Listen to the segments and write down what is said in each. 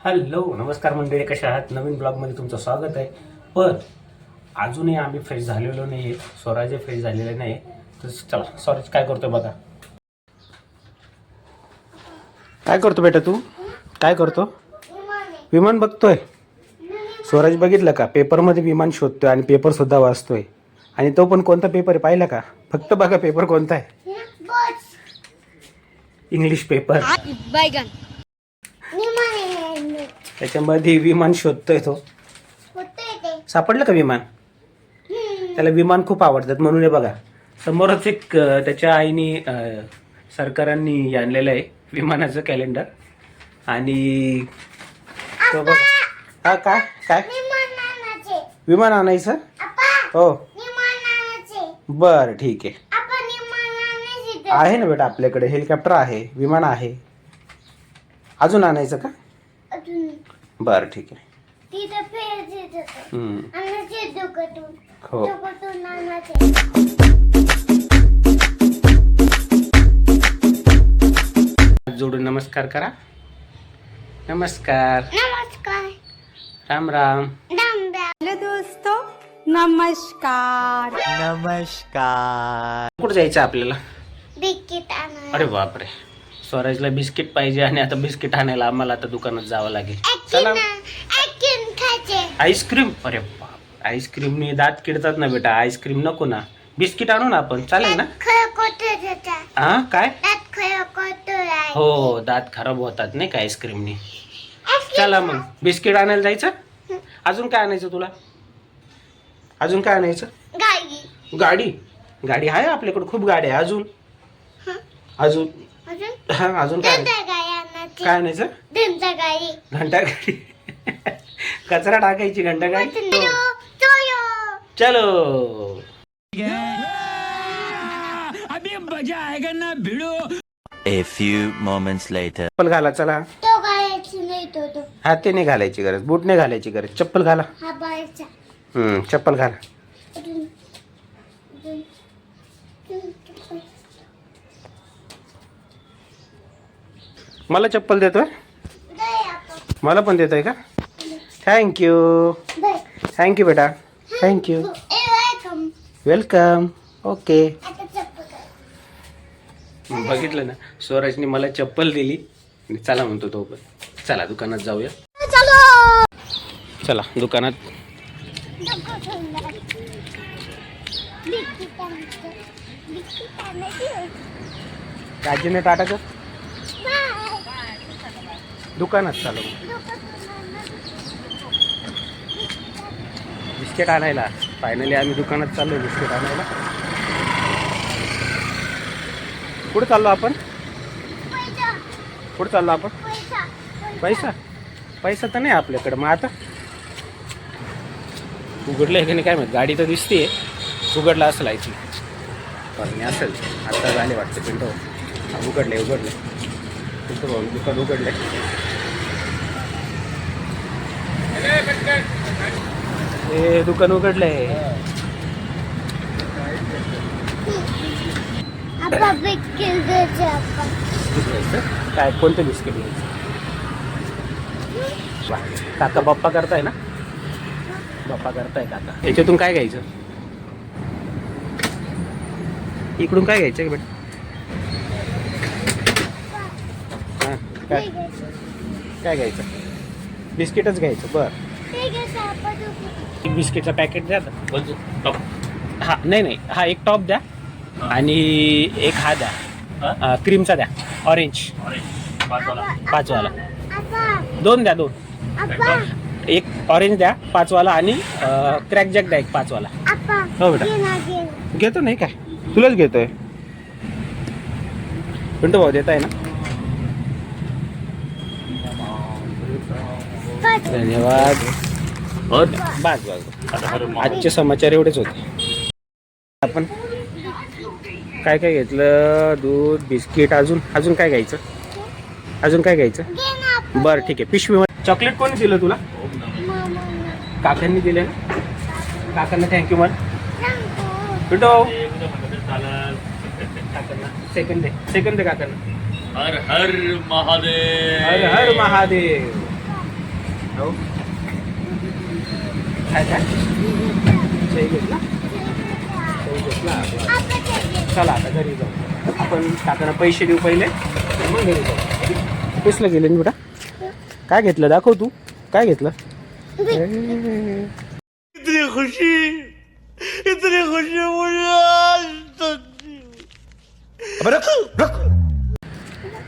Hello नमस्कार मंडळी कशा आहात? नवीन ब्लॉगमध्ये तुमचं स्वागत आहे. पण अजूनही आम्ही फ्रेश झालेलो नाही आहे स्वराज्य फ्रेश झालेले नाही तर चला सॉरी काय करतोय बघा. काय करतो बेटा तू? काय करतो? विमान बघतोय. स्वराज बघितलं का? पेपरमध्ये विमान शोधतोय आणि पेपर सुद्धा वाचतोय. आणि तो पण कोणता पेपर आहे पाहिला का? फक्त बघा पेपर कोणता आहे. इंग्लिश पेपर त्याच्यामध्ये विमान शोधतोय तो. सापडलं का विमान? त्याला विमान खूप आवडतात म्हणून हे बघा. समोरच एक त्याच्या आईने सरकारांनी आणलेलं आहे विमानाचं कॅलेंडर आणि तो बघा. हा काय? काय? विमान आणायचं. हो. बर ठीक आहे. आहे ना बेटा आपल्याकडे. हेलिकॉप्टर आहे. विमान आहे. अजून आणायचं का? बर ठीक आहे. हम्म. हो. हात जोडून नमस्कार करा. नमस्कार. नमस्कार. राम राम. हेलो दोस्तों नमस्कार. कुठं जायचं आपल्याला? बिस्किट आणा अरे बापरे. स्वराजला बिस्किट पाहिजे आणि आता बिस्किट आणायला आम्हाला आता दुकानात जावं लागेल. चला. ऐकून खायचे आईस्क्रीम अरे बाप आईस्क्रीमने दात किडतात ना बेटा. आईस्क्रीम नको ना. बिस्किट आणू ना आपण. चालेल ना? हा काय? आहे. हो दात खराब होतात नाही का आईस्क्रीमने चला मग. बिस्किट आणायला जायचं? अजून काय आणायचं तुला? अजून काय आणायचं? गाई गाडी? गाडी आहे आपल्याकडे. खूप गाडी आहे. अजून? अजून? अजून? हा अजून काय? काय आणायचं गाई घंटा गाडी कचरा टाकायची घंटा गाडी टोयो चलो. A few moments later. चप्पल घाला चला. तो गायची नाही तो तो. हा ते नाही घालायची गरज बूट नाही घालायची गरज. चप्पल घाला. हा बायचा हम्म चप्पल घाला. अजून अजून अजून. मला चप्पल देतोय? मला पण देतोय का? थँक्यू थँक्यू बेटा. थँक्यू वेलकम ओके बघितलं ना स्वराजने मला चप्पल दिली. आणि चला म्हणतो तो पण. चला दुकानात जाऊया. चला दुकानात. नको सुंदर. बिस्किट काजीने दुकानात चालू. बिस्किट आणायला. फायनली आम्ही दुकानात चाललो बिस्किट आणायला. कुठं चाललो आपण? कुठं चाललो आपण? पैसा, पैसा तर नाही आपल्याकडं. मग आता? उघडलं आहे की नाही काय माहीत? गाडी तर दिसते उघडला असेल ऐकली पण असेल. आता झाले वाटतं पिंटो. उघडले उघडले पिंटो भाऊ दुकान उघडले हे दुकान उघडले आपा काय कोणतं बिस्किट घ्यायचं काका बाप्पा करताय ना? बाप्पा करताय काका. याच्यातून काय घ्यायचं? इकडून काय घ्यायचं बेटा काय. काय घ्यायचं? बिस्किटच घ्यायचं बरं. एक बिस्किटचं पॅकेट द्या आता. हा नाही नाही. हा एक टॉप द्या आणि एक हा द्या. क्रीमचा द्या. ऑरेंज पाचवाला. दोन द्या दोन. एक ऑरेंज द्या पाचवाला आणि क्रॅक जॅक द्या एक पाचवाला. हो बेटा. घे ना, घे ना. घेतो नाही काय? तुलाच घेतोय. पिंटू भाऊ देत आहे ना? धन्यवाद. बस आजचे समाचार एवढेच होते. आपण काय काय घेतलं? दूध बिस्किट अजून? अजून काय घ्यायचं? अजून काय घ्यायचं. बरं ठीक आहे. पिशवी चॉकलेट कोणी दिलं तुला. काकांनी दिले ना काकांना थँक्यू. पिंटू काकांना. सेकंड दे. सेकंड दे काकांना. हर हर महादेव. हर हर महादेव. हो. काय काय चई घेतला? चई घेतला? चला आता घरी जाऊ. आपण काकांना पैसे देऊ पहिले. मग घरी जाऊ. कसलं गेले बेटा काय घेतलं? दाखव तू. काय घेतलं? इतनी खुशी. इतनी खुशी मुझे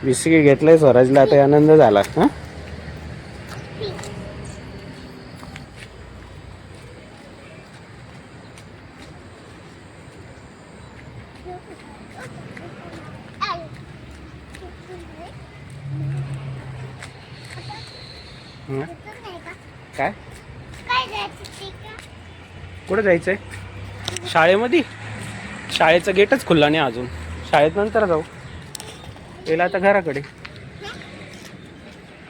बिस्किट घेतलंय स्वराजला आता आनंद झाला. हा? काय? जायचं कुठं जायचंय? शाळेमध्ये? शाळेचं गेटच खुलला नाही अजून. शाळेत नंतर जाऊ. पहिलं आता घराकडे.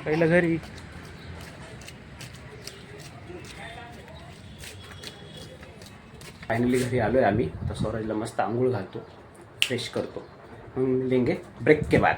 पहिलं घरी. फायनली घरी आलो आहे आम्ही. तर स्वराजला मस्त आंघोळ घालतो फ्रेश करतो. मग लेंगे ब्रेक के बाद.